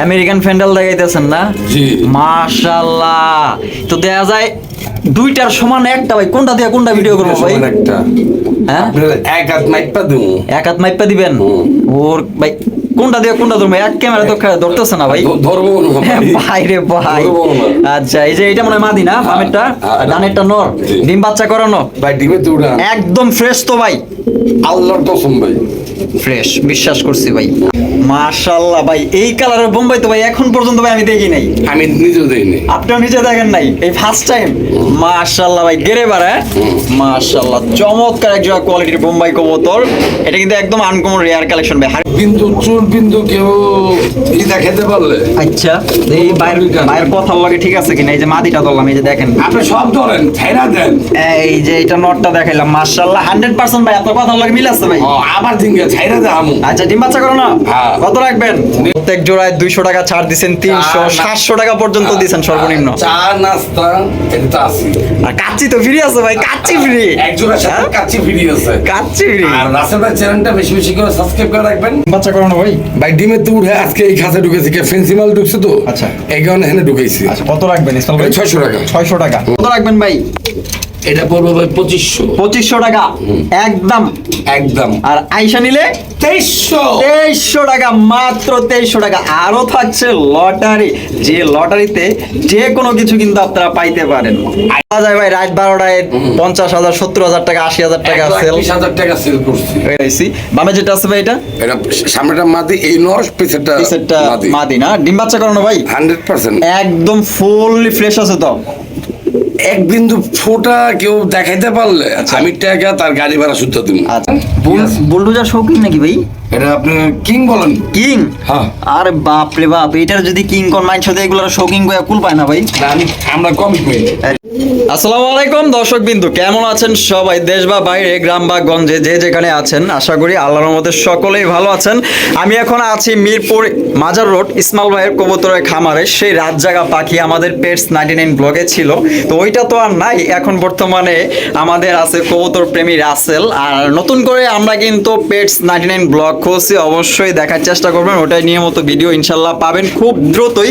American ফ্যান্ডেল দেখাইতেছেন না? জি। মাশাআল্লাহ। তো দেখা যায় দুইটার সমান একটা ভাই। কোনটা দিয়ে কোনটা ভিডিও করব ভাই? একটা। হ্যাঁ? এক হাত মাইপা দেবো এক হাত মাইপা দিবেন? ওর ভাই কোনটা দিয়ে কোনটা ধরবো? এক ক্যামেরা তো ধরতেছে না ভাই। ধরবো ভাই। রে ভাই। আচ্ছা এই যে এটা মনে হয় মাদি না? বামেরটা ডানেরটা নর? ডিম বাচ্চা করানো? ভাই ডিমে একদম ফ্রেশ তো ভাই। আল্লাহর কসম ভাই। ফ্রেশ বিশ্বাস করছি ভাই। মাশাআল্লাহ ভাই এই কালারের বোম্বাই তো ভাই এখন পর্যন্ত ভাই আমি দেখি নাই। আমি নিজেও দেইনি আপনিও নিজে দেখেন নাই এই ফার্স্ট টাইম মাশাআল্লাহ ভাই গেরে বারে মাশাআল্লাহ চমৎকার এক জোড়া কোয়ালিটির বোম্বাই কবুতর। এটা কিন্তু একদম আনকমন রেয়ার কালেকশন ভাই। বিন্দু চুল বিন্দু কেউ ইটা খেতে পারলে। আচ্ছা এই বাইরের বাইরের কথার লাগে ঠিক আছে কিনা? এই যে মাদিটা ধরলাম এই যে দেখেন। আপনি সব ধরেন ছাইরা দেন। এই যে এটা নটটা দেখাইলাম মাশাআল্লাহ 100% ভাই আপনার কথার লাগে মিল আছে ভাই। ও, আবার দিনকে ছাইরা দে আমু। আচ্ছা ডিম বাচ্চা করো না। হ্যাঁ। কত রাখবেন? প্রত্যেক জোড়ায় দুইশো টাকা ছাড় দিচ্ছেন তিনশো সাতশো টাকা পর্যন্ত দিচ্ছেন সর্বনিম্ন। চা নাস্তা এটা তো আছে আর কাচ্চি তো ফ্রি আছে ভাই কাচ্চি ফ্রি। এক জোড়ার সাথে কাচ্চি ফ্রি আছে। কাচ্চি ফ্রি। আর রাসেল ভাই চ্যানেলটা বেশি বেশি করে সাবস্ক্রাইব করে রাখবেন। বাচ্চা করো না ভাই। ভাই ডিমে তো উঠে আজকে এই ঢুকেছে। কে ফেন্সি মাল ঢুকছে তো? আচ্ছা। এই কারণে এখানে ঢুকেছি। আচ্ছা কত রাখবেন? টাকা। ছয়শো টাকা। কত রাখবেন ভাই? এটা পড়বে ভাই পঁচিশশো। পঁচিশশো টাকা। একদম। একদম। আর আইসা নিলে? তেইশশো। তেইশশো টাকা মাত্র তেইশশো টাকা। আরও থাকছে লটারি। যে লটারিতে যে কোনো কিছু কিন্তু আপনারা পাইতে পারেন। যায় ভাই রাত বারোটায় পঞ্চাশ হাজার সত্তর হাজার টাকা আশি হাজার টাকা সেল হাজার টাকা সেল করছি। বামে যেটা আছে ভাই এটা? এটা সামনেটা মাদি এই পিছেরটা মাদি। না? ডিম বাচ্চা করানো ভাই? Hundred percent. একদম ফুললি ফ্রেশ আছে তো। এক বিন্দু ফোটা কেউ দেখাইতে পারলে আমি টাকা তার গাড়ি ভাড়া শুদ্ধ দিব। আচ্ছা। বুলডোজার শৌখিন নাকি ভাই? এটা আপনি কিং বলেন। কিং? হ্যাঁ। আর বাপ রে বাপ এটার যদি কিং কোন মাইন্ড সাথে এগুলো শৌকিং করে কুল পায় না ভাই। আমরা কম করি। আসসালামু আলাইকুম, দর্শক বিন্দু, কেমন আছেন সবাই? দেশ বা বাইরে, গ্রাম বা গঞ্জে, যে যেখানে আছেন, আশা করি আল্লাহর মধ্যে সকলেই ভালো আছেন। আমি এখন আছি মিরপুর মাজার রোড ইসমাল ভাইয়ের কবুতরের খামারে। সেই রাত জাগা পাখি আমাদের পেটস নাইনটি নাইন ব্লগে ছিল। তো ওইটা তো আর নাই, এখন বর্তমানে আমাদের আছে কবুতর প্রেমী রাসেল। আর নতুন করে আমরা কিন্তু পেটস নাইনটি নাইন ব্লগ খুলছি, অবশ্যই দেখার চেষ্টা করবেন। ওটাই নিয়মিত ভিডিও ইনশাল্লাহ পাবেন খুব দ্রুতই।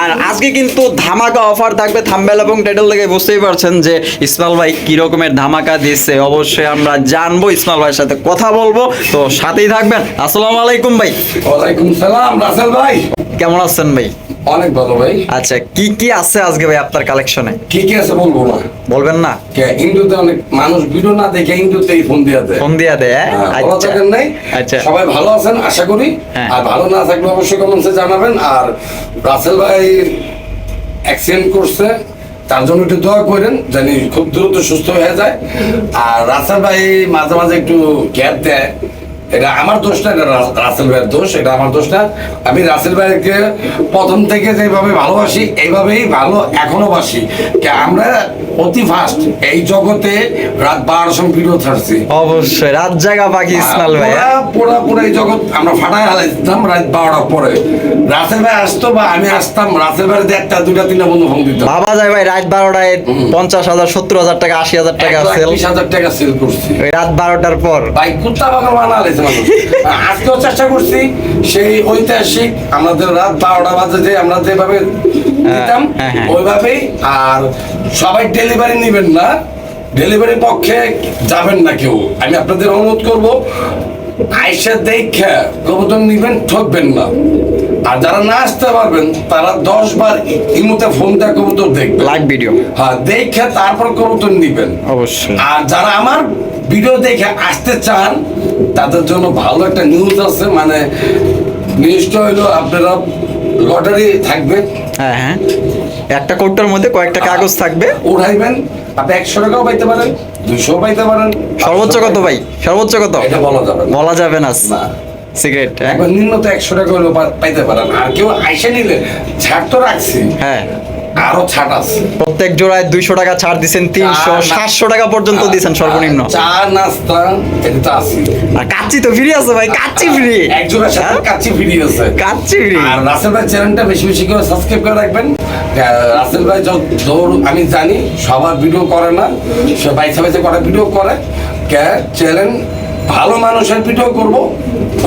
আর আজকে কিন্তু ধামাকা অফার থাকবে থাম্বেল এবং টাইটেল থেকে বুঝতেই পারছেন যে ইসমাল ভাই কি রকমের ধামাকা দিচ্ছে। অবশ্যই আমরা জানব ইসমাল ভাইয়ের সাথে কথা বলব। তো সাথেই থাকবেন। আসসালামু আলাইকুম ভাই। ওয়ালাইকুম সালাম রাসেল ভাই। কেমন আছেন ভাই? অনেক ভালো ভাই। আচ্ছা কি কি আছে আজকে ভাই আপনার কালেকশনে কি কি আছে বলব না। বলবেন না? কে ইন্দুতে অনেক মানুষ ভিডিও না দেখে ইন্দুতেই ফোন দিয়ে দেয়। ফোন দিয়া দেয় হ্যাঁ? হ্যাঁ, আচ্ছা। নাই। আচ্ছা। সবাই ভালো আছেন আশা করি। হ্যাঁ। আর ভালো না থাকলে অবশ্যই কমেন্টসে জানাবেন। আর রাসেল ভাই অ্যাক্সিডেন্ট করছে। তার জন্য একটু দোয়া করেন, জানি খুব দ্রুত সুস্থ হয়ে যায়। আর রাস্তার ভাই মাঝে মাঝে একটু গ্যাপ দেয়। এটা আমার দোষ না এটা রাসেল ভাইয়ের দোষ এটা আমার দোষ না। আমি রাসেল ভাইকে প্রথম থেকে যেভাবে ভালোবাসি এইভাবেই ভালো এখনও বাসি। আমরা অতি ফাস্ট এই জগতে রাত বারোটার সময় ভিডিও ছাড়ছি। অবশ্যই রাত জাগা পাখি ইসমাল ভাই। হ্যাঁ? পুরা পুরা এই জগৎ আমরা ফাটাই হালাইতাম রাত বারোটার পরে। রাসেল ভাই আসতো বা আমি আসতাম রাসেল ভাই একটা দুটা তিনটা বন্ধু ফোন দিতাম বাবা যায় ভাই রাত বারোটায় পঞ্চাশ হাজার সত্তর হাজার টাকা আশি হাজার টাকা সেল বিশ হাজার টাকা সেল করছি। ওই রাত বারোটার পর। ভাই কুত্তা বাগান বানা হালাইছে মানুষ। আজকেও চেষ্টা করছি সেই ঐতিহাসিক আমাদের রাত বারোটা বাজে যে আমরা যেভাবে দিতাম হ্যাঁ, হ্যাঁ। ওইভাবেই। আর সবাই ডেলিভারি নেবেন না। ডেলিভারি পক্ষে যাবেন না কেউ। আমি আপনাদের অনুরোধ করব আইসা দেখে কবুতর নিবেন ঠকবেন না। আর যারা না আসতে পারবেন তারা দশ বার ইমুতে ফোন দেওয়া কবুতর দেখবেন। লাইভ ভিডিও হ্যাঁ দেখে তারপর কবুতর নিবেন। অবশ্যই। আর যারা আমার ভিডিও দেখে আসতে চান তাদের জন্য ভালো একটা নিউজ আছে মানে নিউজটা হইল আপনারা লটারি থাকবে। হ্যাঁ হ্যাঁ। একটা কোটটার মধ্যে কয়েকটা কাগজ থাকবে। উঠাইবেন। আপনি একশো টাকাও পাইতে পারেন। দুশো পাইতে পারেন সর্বোচ্চ কত ভাই? সর্বোচ্চ কত? এটা বলা যাবে। বলা যাবে না। সিগারেট হ্যাঁ? নিম্ন নিম্নত একশো টাকা হলেও পাইতে পারেন। আর কেউ আইসে নিলে ছাড় তো রাখছি। হ্যাঁ। আরও ছাড় আছে। প্রত্যেক জোড়ায় দুইশো টাকা ছাড় দিচ্ছেন তিনশো সাতশো টাকা পর্যন্ত দিচ্ছেন সর্বনিম্ন। চা নাস্তা এটা আছে। আর কাচ্চি তো ফ্রি আছে ভাই কাচ্চি ফ্রি এক জোড়ার সাথে কাচ্চি ফ্রি আছে। কাচ্চি ফ্রি আর রাসেল ভাই চ্যানেলটা বেশি বেশি করে সাবস্ক্রাইব করে রাখবেন। রাসেল ভাই যত দৌড় আমি জানি সবার ভিডিও করে না। সে বাইসে বাইসে করে ভিডিও করে। চ্যানেল ভালো মানুষের ভিডিও করব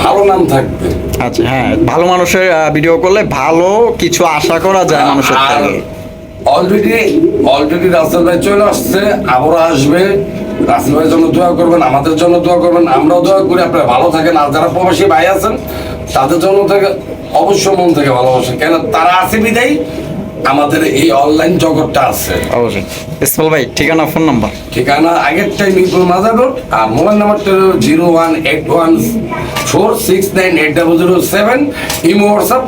ভালো নাম থাকবে। আচ্ছা হ্যাঁ ভালো মানুষের ভিডিও করলে ভালো কিছু আশা করা যায় মানুষের থেকে অলরেডি অলরেডি রাসেল ভাই চলে আসছে আবারও আসবে। রাসেল ভাইয়ের জন্য দোয়া করবেন আমাদের জন্য দোয়া করবেন আমরাও দোয়া করি আপনারা ভালো থাকেন। আর যারা প্রবাসী ভাই আছেন তাদের জন্য থেকে অবশ্য মন থেকে ভালোবাসেন কেন? তারা আছে বিদায় আমাদের এই অনলাইন জগৎটা আছে। অবশ্যই। ইসমাল ভাই ঠিকানা ফোন নাম্বার ঠিকানা আগের টাইম মিরপুর মাজার রোড আর মোবাইল নাম্বারটা হলো zero one eight one four six nine eight double zero seven. Imo WhatsApp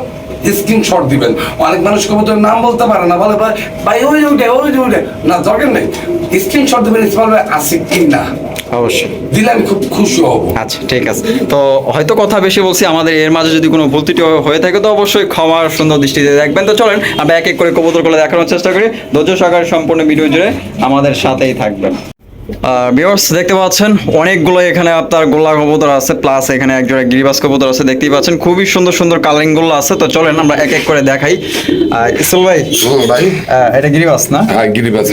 screenshot দিবেন। অনেক মানুষ কবুতর নাম বলতে পারে না বলে ভাই, ওই ওইটা ওই ওইটা। না দরকার নেই। স্ক্রিনশট দিবেন ইসমাল ভাই আছে কি না অবশ্যই। দিলে আমি খুব খুশি হব। আচ্ছা ঠিক আছে। তো হয়তো কথা বেশি বলছি আমাদের এর মাঝে যদি কোনো ভুল ত্রুটি হয়ে থাকে তো অবশ্যই ক্ষমার সুন্দর দৃষ্টিতে দেখবেন। তো চলেন আমরা এক এক করে কবুতর করে দেখানোর চেষ্টা করি। ধৈর্য সহকারে সম্পূর্ণ ভিডিও জুড়ে আমাদের সাথেই থাকবেন। ভিউয়ার্স দেখতে পাচ্ছেন অনেকগুলো এখানে আপনার গোলা কবুতর আছে প্লাস এখানে একজোড়া গিরিবাস কবুতর আছে দেখতেই পাচ্ছেন খুবই সুন্দর সুন্দর কালারিংগুলো আছে তো চলেন আমরা এক এক করে দেখাই। ইসুল ভাই ভাই। এটা গিরিবাস না? হ্যাঁ গিরিবাস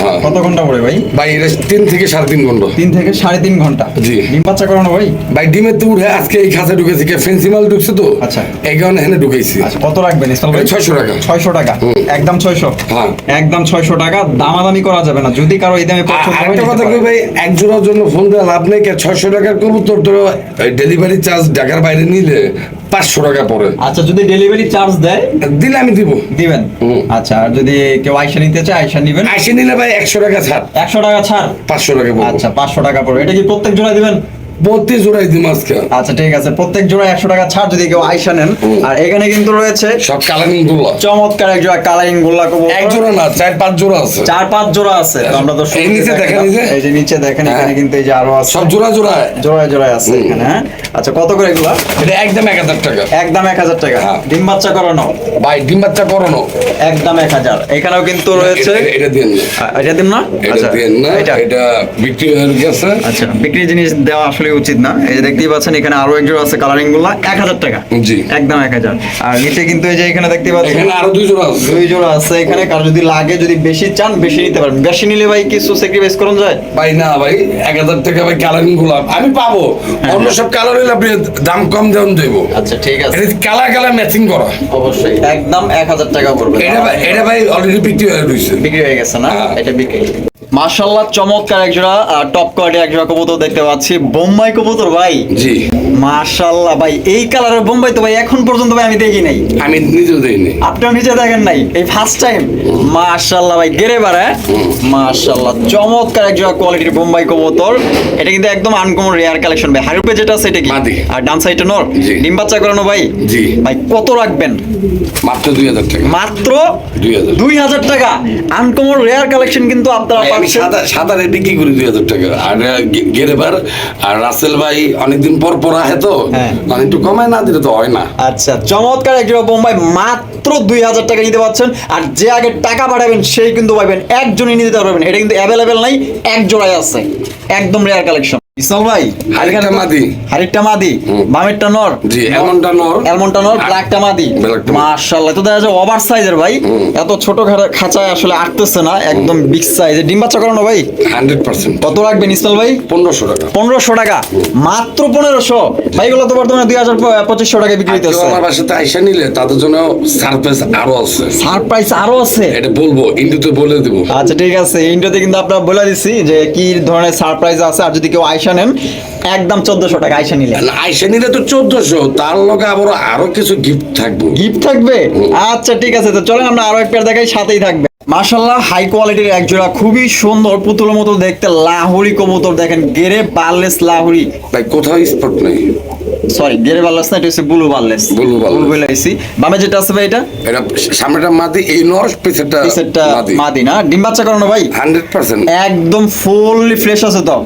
হ্যাঁ। কত ঘণ্টা পড়ে ভাই? ভাই এটা তিন থেকে সাড়ে তিন ঘণ্টা। তিন থেকে সাড়ে তিন ঘণ্টা। জি। ডিম বাচ্চা করানো ভাই? ভাই ডিমের তো উঠে আজকে এই খাঁচা ঢুকেছি। কে ফেন্সি মাল ঢুকছে তো? আচ্ছা। এই কারণে এখানে ঢুকেছি। আচ্ছা কত রাখবেন ইসমাল ভাই? ছয়শো টাকা। ছয়শো টাকা। একদম ছয়শো। হ্যাঁ। একদম ছয়শো টাকা। দামাদামি করা যাবে না। যদি কারও এই দামে পছন্দ হয় আরেকটা নিতে কথা কি ভাই? এক জোড়ার জন্য ফোন দেওয়া লাভ নেই কে ছয়শো টাকার কবুতর তো ডেলিভারি চার্জ ঢাকার বাইরে নিলে পাঁচশো টাকা পড়ে। আচ্ছা যদি ডেলিভারি চার্জ দেয়? দিলে আমি দিব। দিবেন? আচ্ছা আর যদি কেউ আইসা নিতে চায় আইসা নিবেন? আইসে নিলে ভাই একশো টাকা ছাড়। একশো টাকা ছাড়? পাঁচশো টাকা আচ্ছা পাঁচশো টাকা পড়বে। এটা কি প্রত্যেক জোড়া দিবেন? প্রতি জোড়াই দিম আজকে। আচ্ছা ঠিক আছে। প্রত্যেক জোড়া একশো টাকা ছাড় যদি কেউ আইসা নেন। আর এখানে কিন্তু রয়েছে সব কালারিংগুলো। চমৎকার এক জোড়া কালারিং কবুতর। এক জোড়া না চার পাঁচ জোড়া আছে। চার পাঁচ জোড়া আছে। আমরা তো এই নিচে দেখেন, এই যে। নিচে দেখেন এখানে হ্যাঁ। কিন্তু এই যে আরও আছে। সব জোড়া জোড়া জোড়ায় জোড়ায় আছে এখানে হ্যাঁ? আচ্ছা কত করে এগুলা? এটা একদম এক হাজার টাকা। একদম এক হাজার টাকা। হ্যাঁ। ডিম বাচ্চা করানো? ভাই ডিম বাচ্চা করানো। একদম এক হাজার। এখানেও কিন্তু রয়েছে। এটা- দিয়ে না। এটা দিন না? এটা আচ্ছা দিয়ে না। এটা। এটা বিক্রি হয়ে গেছে। আচ্ছা বিক্রি জিনিস দেওয়া আসলে উচিত না। এই যে দেখতেই পাচ্ছেন এখানে আরও এক জোড়া আছে কালারিংগুলা এক হাজার টাকা। জি। একদম এক হাজার। আর নিচে কিন্তু এই যে এখানে দেখতে পাচ্ছেন এখানে আরও দুই জোড়া আছে। দুই জোড়া আছে। এখানে কার যদি লাগে যদি বেশি চান বেশি নিতে পারেন। বেশি নিলে ভাই কিছু স্যাক্রিফাইস করুন যায়? ভাই না ভাই এক হাজার টাকা ভাই কালারিংগুলো আমি পাবো। অন্য সব কালার হলে আপনি দাম কম দেন দেবো। আচ্ছা ঠিক আছে। এটা কালার কালার ম্যাচিং করা। অবশ্যই। একদম এক হাজার টাকা পড়বে এটা ভাই এটা ভাই অলরেডি বিক্রি হয়ে রয়েছে বিক্রি হয়ে গেছে না? হ্যাঁ। এটা বিক্রি মাশাল্লাহ চমৎকার একজোড়া টপ কোয়ালিটি একজোড়া কবুতর দেখতে পাচ্ছি। বোম্বাই কবুতর ভাই? জি। মাশাল্লাহ ভাই এই কালারের বোম্বাই তো ভাই এখন পর্যন্ত ভাই আমি দেখি নাই। আমি নিজেও দেইনি আপনিও নিজে দেখেন নাই এই ফার্স্ট টাইম মাশাল্লাহ ভাই মাশাল্লাহ চমৎকার এক জোড়া কোয়ালিটির বোম্বাই কবুতর। এটা কিন্তু একদম আনকমন রেয়ার কালেকশন ভাই। হারুপে যেটা আছে এটা কি। আর ডান সাইডে নর? ডিম বাচ্চা করানো ভাই? জি। ভাই কত রাখবেন? মাত্র দুই হাজার টাকা। মাত্র দুই হাজার। দুই হাজার টাকা। আনকমন রেয়ার কালেকশন কিন্তু আপনারা পাচ্ছেন। সাদা সাদারে বিক্রি করি দুই হাজার টাকা। আর গেরেবার আর রাসেল ভাই অনেকদিন পর পর তো হ্যাঁ। মানে একটু কমায় না দিলে তো হয় না। আচ্ছা চমৎকার এক বোম্বাই মাত্র দুই হাজার টাকা নিতে পারছেন। আর যে আগে টাকা পাঠাবেন সেই কিন্তু পাবেন একজনই নিতে পারবেন। এটা কিন্তু অ্যাভেলেবেল নাই এক জোড়ায় আছে। একদম রেয়ার কালেকশন ইসমাল ভাই হারিকেনটা মাদি। হারিকটা মাদি বামেরটা নর। জি এমনটা নর। এলমনটা নর ব্ল্যাকটা মাদি। মাশাআল্লাহ তো দেখা যায় ওভার সাইজের ভাই। এত ছোট খাঁচায় আসলে আটতেছে না একদম বিগ ডিম বাচ্চা করানো ভাই? Hundred percent. কত রাখবেন ইসমাল ভাই? পনেরোশো টাকা। পনেরোশো টাকা। মাত্র পনেরোশো। ভাইগুলো তো বর্তমানে টাকা বিক্রি হইতেছে। আমার বাসাতে আইসা নিলে তাদের জন্য সারপ্রাইজ আরও আছে। সারপ্রাইজ আরও আছে? এটা বলব ইন্টুতে বলে দেবো। আচ্ছা ঠিক আছে। ইন্ডিয়াতে কিন্তু আপনারা বলে দিচ্ছি যে কি ধরনের সারপ্রাইজ আছে। আর যদি কেউ আইসা নেন একদম চোদ্দশো টাকা আইসা নিলে। আইসা নিলে তো চোদ্দশো তার লগে আবার আরও কিছু গিফট থাকব। গিফট থাকবে? আচ্ছা ঠিক আছে তো চলেন আমরা আরও এক পেয়ার দেখাই সাথেই থাকবে। মাশাল্লাহ হাই কোয়ালিটির এক জোড়া খুবই সুন্দর পুতুলের মতো দেখতে লাহুরি কবুতর দেখেন গেরে বার্লেস লাহুরি ভাই কোথাও স্পট নেই। সরি গেরে বার্লেস না এটা হচ্ছে বুলু বার্লেস। বুলু বার্লেস। বুলু বার্লেসই বামে যেটা আছে ভাই এটা? এটা সামনেটা মাদি এই নর পিছেরটা পিসেরটা মাদি। না? ডিম বাচ্চা করানো ভাই? হান্ড্রেড পার্সেন্ট একদম ফুললি ফ্রেশ আছে তো।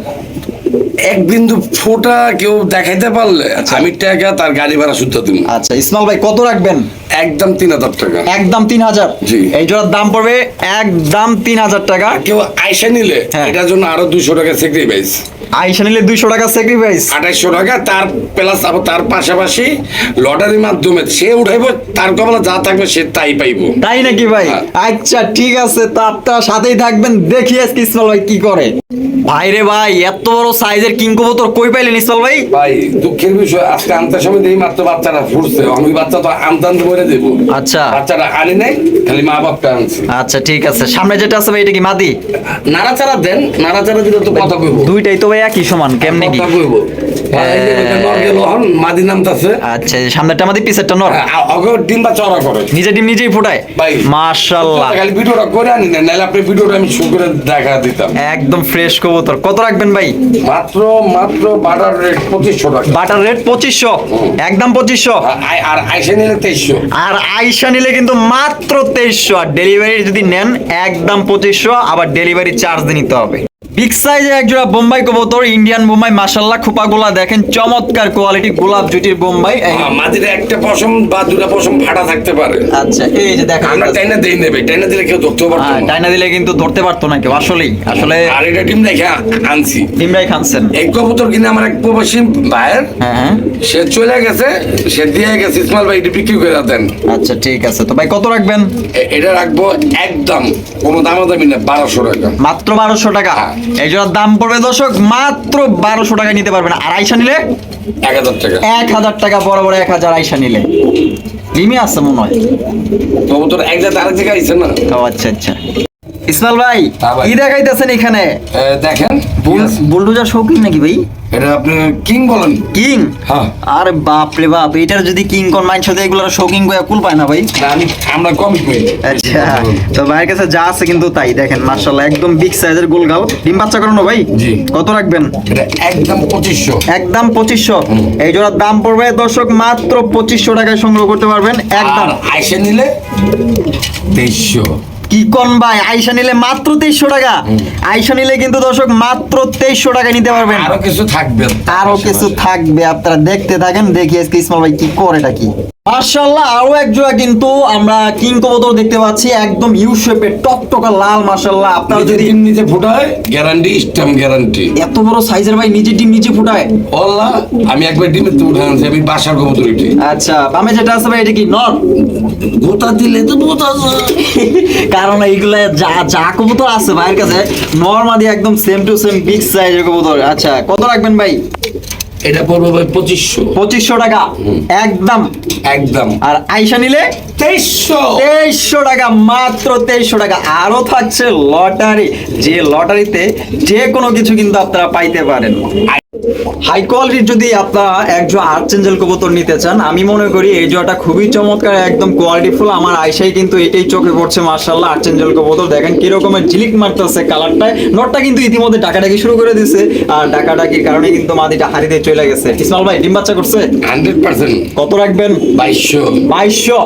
এক বিন্দু ফোটা কেউ দেখাইতে পারলে আমি টাকা তার গাড়ি ভাড়া শুদ্ধ দিব। আচ্ছা ইসমাল ভাই কত রাখবেন? একদম তিন হাজার টাকা। একদম তিন হাজার? জি। এই জোড়ার দাম পড়বে একদম তিন হাজার টাকা। কেউ আইসা নিলে হ্যাঁ। এটার জন্য আরও দুশো টাকা স্যাক্রিফাইস আইসা নিলে দুইশো টাকা স্যাক্রিফাইস আঠাইশশো টাকা তার প্লাস আবার তার পাশাপাশি লটারির মাধ্যমে সে উঠাইব তার কপালে যা থাকবে সে তাই পাইবো। তাই নাকি ভাই? হ্যাঁ। আচ্ছা ঠিক আছে তা আপনার সাথেই থাকবেন। দেখি আজকে ইসমাল ভাই কি করে। ভাই রে ভাই এত বড় সাইজের কিং কবুতর কই পাইলেন ইসমাল ভাই? ভাই দুঃখের বিষয় আজকে আনতে সময় দেই মাত্র বাচ্চাটা ফুটছে। আমি বাচ্চা তো আনতে করে মরে দেবো আচ্ছা। বাচ্চাটা আনি নাই খালি মা বাপটা আনছে। আচ্ছা ঠিক আছে। সামনে যেটা আছে ভাই এটা কি মাদি? নাড়াচাড়া দেন নাড়াচাড়া দিলে তো কথা কইবো। দুইটাই তো ভাই একই সমান কেমনে কি? কথা কইব। আচ্ছা এই সামনেরটা মাদি পিছেরটা নর। ডিম বা চড়া করে। নিজে ডিম নিজেই ফুটায়। ভাই মাশাআল্লাহ খালি ভিডিওটা করে আনি না নাহলে আপনি ভিডিওটা আমি শো করে দেখা দিতাম। একদম ফ্রেশ কবুতর। কত রাখবেন ভাই? মাত্র মাত্র বাটার রেট টাকা। বাটার রেট একদম পঁচিশশো। আর নিলে আর আইসা নিলে কিন্তু মাত্র আর ডেলিভারি যদি নেন একদম পঁচিশশো। আবার ডেলিভারি চার্জ নিতে হবে। বিগ সাইজে একজোড়া বোম্বাই কবুতর ইন্ডিয়ান বোম্বাই মাসাল্লাহ খোপাগুলা দেখেন চমৎকার কোয়ালিটি গোলাপ জুটির বোম্বাই। এই- মাঝে একটা পশম বা দুটা পশম ফাটা থাকতে পারে। আচ্ছা এই যে দেখেন আমরা টাইনা দেই নেবে টাইনা দিলে কেউ ধরতেও পারতো হ্যাঁ, না। ডাইনা দিলে কিন্তু ধরতে পারতো না কেউ আসলেই আসলে আর এটা ডিম দেখে আনছি। ডিমরাই খানছেন এই কবুতর কিনে আমার এক প্রবাসী ভাইয়ের হ্যাঁ হ্যাঁ। সে চলে গেছে সে দিয়ে গেছে ইসমাইল ভাই এটি বিক্রি করে দেন। আচ্ছা ঠিক আছে। তো ভাই কত রাখবেন? এটা রাখব একদম কোনো দামাদামি না বারোশো টাকা। মাত্র বারোশো টাকা? হ্যাঁ। এই জোড়ার দাম পড়বে দর্শক মাত্র বারোশো টাকা নিতে পারবেন। আর আইসা নিলে? এক হাজার টাকা। এক হাজার টাকা বড় বড় এক হাজার আইসা নিলে। লিমি আছে মনে হয়। তোর এক জায়গা আরেক জায়গায় আইছে না? ও আচ্ছা আচ্ছা। ইসমাল ভাই হ্যাঁ ভাই। কি দেখাইতেছেন এখানে? দেখেন। বুলডোজার শৌখিন নাকি ভাই? এটা আপনি কিং বলেন। কিং? হ্যাঁ। আরে বাপ রে বাপ এটার যদি কিং কোন মাইন্ড সাথে এগুলোর শৌখিন করে কুল পায় না ভাই। আমি আমরা কমিটমেন্ট আচ্ছা তো ভাইয়ের কাছে যা আছে কিন্তু তাই দেখেন মার্শাল্লাহ একদম বিগ সাইজের গোলগাল। ডিম বাচ্চা করানো ভাই? জি। কত রাখবেন? এটা একদম পঁচিশশো। একদম পঁচিশশো। এই জোড়ার দাম পড়বে দর্শক মাত্র পঁচিশশো টাকায় সংগ্রহ করতে পারবেন একদম। আইসে নিলে তেইশশো কি কোন ভাই? আইসা নিলে মাত্র তেইশশো টাকা। আইসা নিলে কিন্তু দর্শক মাত্র তেইশশো টাকা নিতে পারবেন। আরও কিছু থাকবে। আরও কিছু থাকবে আপনারা দেখতে থাকেন। দেখি আজকে ইসমাল ভাই কি করে এটা কি? মার্শাল্লাহ আরও এক জোড়া কিন্তু আমরা কিং কবুতর দেখতে পাচ্ছি একদম ইউ শেপের টকটকা লাল মার্শাল্লাহ আপনারা যদি ডিম নিজে ফুটায় গ্যারান্টি স্টাম গ্যারান্টি এত বড় সাইজের ভাই নিজে ডিম নিজে ফুটায়? ওল্লা আমি একবার ডিমের তো উঠে আনছি আমি বাসার কবুতর এটি। আচ্ছা বামে যেটা আছে ভাই এটা কি নর? গোটা দিলে তো যায় কারণ এইগুলা যা যা কবুতর আছে ভাইয়ের কাছে নর্মালি একদম সেম টু সেম বিগ সাইজের কবুতর। আচ্ছা কত রাখবেন ভাই? এটা পড়বে ভাই পঁচিশশো। পঁচিশশো টাকা। একদম। একদম। আর আইসা নিলে? তেইশশো। তেইশশো টাকা মাত্র তেইশশো টাকা। আরও থাকছে লটারি। যে লটারিতে যে কোনো কিছু কিন্তু আপনারা পাইতে পারেন। হাই কোয়ালিটির যদি আপনারা আর্চেঞ্জেল কবুতর নিতে চান আমি মনে করি এই জোয়াটা খুবই চমৎকার একদম কোয়ালিটিফুল আমার আইসাই কিন্তু এটাই চোখে পড়ছে মার্শাল্লাহ আর্চেঞ্জেল কবুতর। দেখেন কি রকমের ঝিলিক মারতেছে কালারটায়। নটটা কিন্তু ইতিমধ্যে ডাকাডাকি শুরু করে দিছে। আর ডাকাডাকির কারণে কিন্তু মাদিটা হারিতে চলে গেছে। ইসমাল ভাই ডিম বাচ্চা করছে? Hundred percent. কত রাখবেন? বাইশশো। বাইশশো?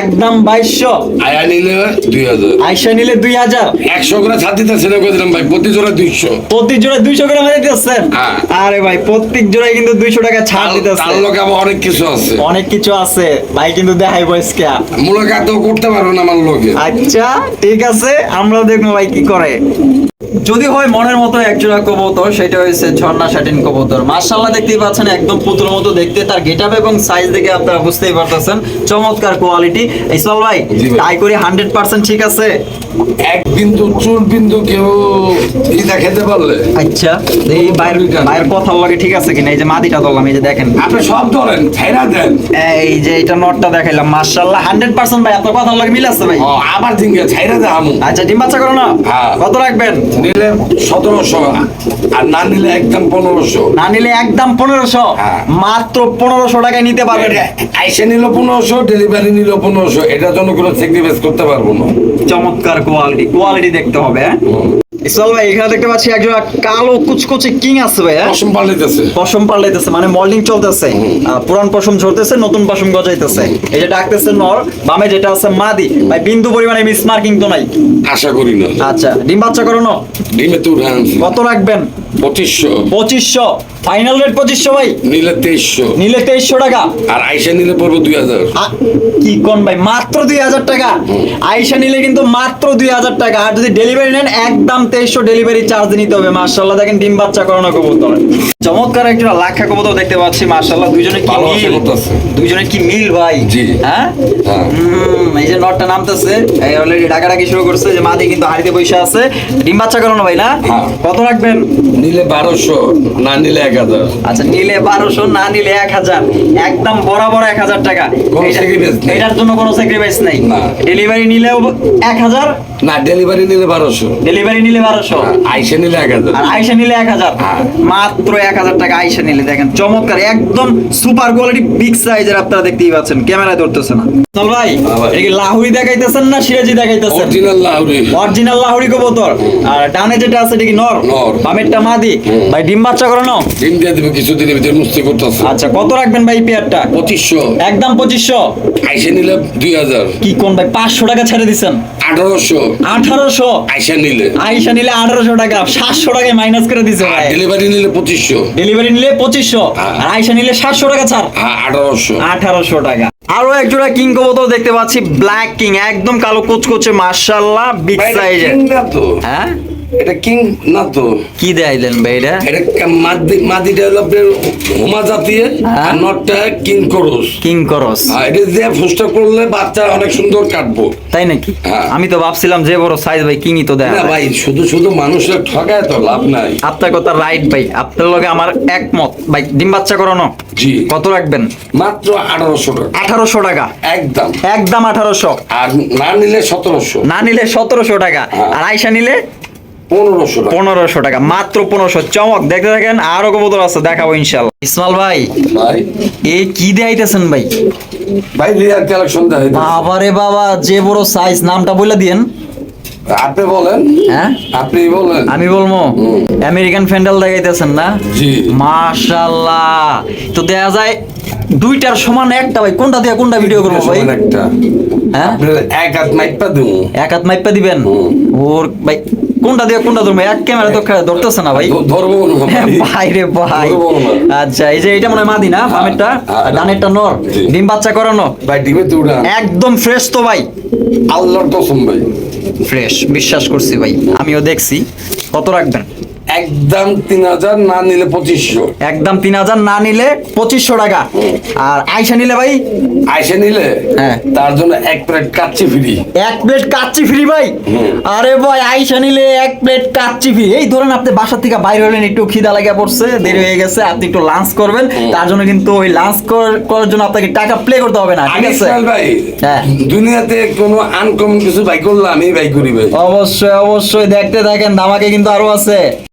একদম বাইশশো? আয়া নিলে দুই হাজার। আইসা নিলে দুই হাজার? একশো করে ছাদ দিতেছে না কইছিলাম ভাই প্রতি জোড়া দুইশো। প্রতি জোড়ায় দুইশো করে মেরে দিচ্ছেন হ্যাঁ। আরে ভাই প্রত্যেক জোড়ায় কিন্তু দুইশো টাকা ছাড় তার দিতেছে লোক আবার অনেক কিছু আছে। অনেক কিছু আছে। ভাই কিন্তু দেখাই বয়সকে মূলক এত করতে পারবে না আমার লোকে। আচ্ছা ঠিক আছে আমরা দেখব ভাই কি করে। যদি হয় মনের মতো একজোড়া কবুতর সেটা হয়েছে ঝর্ণা শাটিন কবুতর। মার্শাল্লাহ দেখতেই পাচ্ছেন একদম পুতুল মতো দেখতে। তার গেটআপ এবং সাইজ দেখে আপনারা বুঝতেই পারতেছেন। চমৎকার কোয়ালিটি ইসমাল ভাই তাই করি হান্ড্রেড পার্সেন্ট ঠিক আছে? এক বিন্দু চুর বিন্দু কেউ খেতে পারলে। আচ্ছা এই বাইরের বাইরের কথার লগে ঠিক আছে কিনা? এই যে মাদিটা ধরলাম এই যে দেখেন। আপনি সব ধরেন ছাইরা দেন। এই যে এটা নটটা দেখাইলাম মার্শাল্লাহ হান্ড্রেড পার্সেন্ট ভাই আপনার কথার লগে মিল আছে ভাই। আবার দিনকে ছাইরা দে আমু। আচ্ছা ডিম বাচ্চা করো না? হ্যাঁ। কত রাখবেন? নিলে সতেরোশো আর না নিলে একদম পনেরোশো। না নিলে একদম পনেরোশো? হ্যাঁ। মাত্র পনেরোশো টাকায় নিতে পারবে আইসে নিল পনেরোশো ডেলিভারি নিল পনেরোশো। এটার জন্য কোনো সেক্রিফাইস করতে পারব না। চমৎকার কোয়ালিটি কোয়ালিটি দেখতে হবে ভাই এখানে দেখতে পাচ্ছি একজন কালো কুচকুচে কিং আছে ভাই? পশম পাল্টাইতেছে। পশম পাল্টাইতেছে মানে মল্ডিং চলতেছে। পুরান পশম ঝরতেছে নতুন পশম গজাইতেছে। এই যে ডাকতেছে নর বামে যেটা আছে মাদি। ভাই বিন্দু পরিমাণে মিস তো নাই। আশা করি না। আচ্ছা ডিম বাচ্চা করো না। ডিমে তো উঠে কত রাখবেন? পঁচিশশো। পঁচিশশো। ফাইনাল রেট পঁচিশশো ভাই। নিলে তেইশশো। নিলে তেইশশো টাকা। আর আইসে নিলে পড়ব দুই হাজার। কি কোন ভাই মাত্র দুই হাজার টাকা। আইসা নিলে কিন্তু মাত্র দুই হাজার টাকা। আর যদি ডেলিভারি নেন একদম তেইশশো ডেলিভারি চার্জ নিতে হবে। মার্শাল্লাহ দেখেন ডিম বাচ্চা করানো কবুতর। চমৎকার একটা লাক্ষা কবুতর দেখতে পাচ্ছি মাশাআল্লাহ। দুইজনে কি মিল। দুইজনে কি মিল ভাই? জি। হ্যাঁ? হ্যাঁ। এই যে নটটা নামতেছে এই অলরেডি ডাকাডাকি শুরু করছে যে মাদি কিন্তু হাড়িতে বসে আছে। ডিম বাচ্চা করানো ভাই না? হ্যাঁ। কত রাখবেন? নিলে বারোশো না নিলে এক হাজার। আচ্ছা নিলে বারোশো না নিলে এক হাজার। একদম বরাবর এক হাজার টাকা। কোনো এটা- এটার জন্য কোনো স্যাক্রিফাইস নাই। ডেলিভারি নিলেও এক হাজার? না ডেলিভারি নিলে বারোশো। ডেলিভারি নিলে বারোশো। আইসে নিলে এক হাজার। আর আইসা নিলে এক হাজার। হ্যাঁ। মাত্র এক হাজার টাকা আইসা নিলে দেখেন চমৎকার একদম সুপার কোয়ালিটি বিগ সাইজের আপনারা দেখতেই পাচ্ছেন ক্যামেরায় ধরতেছে না। চল ভাই কি লাহুরি দেখাইতেছেন না সিরাজি দেখাইতেছেন? অরিজিনাল লাউরি অরিজিনাল লাহুরি কবুতর। আর ডানে যেটা আছে এটা কি নর? নর। বামেরটা মাদি। ভাই ডিম বাচ্চা করানো ডিম দিয়ে দেবে কিছুদিনের ভিতরে মুস্তি করতেছে। আচ্ছা কত রাখবেন ভাই পেয়ারটা? পঁচিশশো। একদম পঁচিশশো। আইসে নিলে দুই হাজার। কি কোন ভাই পাঁচশো টাকা ছেড়ে দিচ্ছেন আঠারোশো। আঠারোশো? আইসা নিলে। আইসা নিলে আঠারোশো টাকা সাতশো টাকায় মাইনাস করে দিছে ভাই। ডেলিভারি নিলে পঁচিশশো। ডেলিভারি নিলে পঁচিশশো হ্যাঁ। আর আইসা নিলে সাতশো টাকা ছাড়। হ্যাঁ আঠারোশো। আঠারোশো টাকা। আরও এক জোড়া কিং কবুতর দেখতে পাচ্ছি ব্ল্যাক কিং একদম কালো কুচকুচে মার্শাল্লাহ বিগ সাইজের হ্যাঁ? এটা কিং না তো? কি ভাই এটা? এটা মাদি মাদিটা হলো আপনার হোমা জাতীয় হ্যাঁ। আর নটটা কিং করস। কিং করস। এটা দিয়ে ফুসটা করলে বাচ্চা অনেক সুন্দর কাটবো। তাই নাকি? হ্যাঁ। আমি তো ভাবছিলাম যে বড় সাইজ ভাই কিংই তো দেয় না ভাই শুধু শুধু মানুষের ঠকায় তো লাভ নাই। আপনার কথা রাইট ভাই আপনার লগে আমার একমত। ভাই ডিম বাচ্চা করানো জি। কত রাখবেন? মাত্র আঠারোশো টাকা। আঠারোশো টাকা? একদম। একদম আঠারোশো। আর না নিলে সতেরোশো। না নিলে সতেরোশো টাকা। হ্যাঁ। আর আইসা নিলে পনেরোশো টাকা। মাত্র পনেরোশো। চমক দেখতে থাকেন আরও কবুতর আছে দেখাবো ইনশাল্লাহ ইসমাল ভাই ভাই। এই কি দেখাইতেছেন ভাই? কালেকশন বাবারে বাবা যে বড় সাইজ নামটা বলে দিয়েন। আপনি বলেন। হ্যাঁ? আপনি বলেন। আমি বলব আমেরিকান ফ্যান্ডেল দেখাইতেছেন না? জি। তো দেখা যায় দুইটার সমান একটা ভাই। কোনটা দিয়ে কোনটা ভিডিও করব ভাই? একটা। হ্যাঁ? এক হাত মাইপা দেবো এক হাত মাইপা দিবেন? ওর ভাই কোনটা দিয়ে কোনটা ধরবো? এক ক্যামেরা তো ধরতেছে না ভাই। ধরবো ভাই। ভাই। রে ভাই। আচ্ছা এই যে এটা মনে হয় মাদি না? বামেরটা হ্যাঁ, ডানেরটা নর। ডিম বাচ্চা করানো? ভাই ডিমে দুটা একদম ফ্রেশ তো ভাই। আল্লাহর কসম ভাই। ফ্রেশ বিশ্বাস করছি ভাই। আমিও দেখছি। কত রাখবেন? একদম তিন হাজার না নিলে পঁচিশশো। একদম তিন হাজার না নিলে পঁচিশশো টাকা। আর আইসা নিলে ভাই? আইসে নিলে? হ্যাঁ। তার জন্য এক প্লেট কাচ্চি ফ্রি। এক প্লেট কাচ্চি ফ্রি ভাই? আরে ভাই আইসা নিলে এক প্লেট কাচ্চি ফ্রি। এই ধরেন আপনি বাসা থেকে বাইরে হলেন একটু খিদা লাগা পড়ছে দেরি হয়ে গেছে আপনি একটু লাঞ্চ করবেন। তার জন্য কিন্তু ওই লাঞ্চ করার জন্য আপনাকে টাকা প্লে করতে হবে না ঠিক আছে? ভাই হ্যাঁ। দুনিয়াতে কোনো আনকমন কিছু বাই করলে আমি বাই করি ভাই। অবশ্যই অবশ্যই দেখতে থাকেন দামাকে কিন্তু আরও আছে।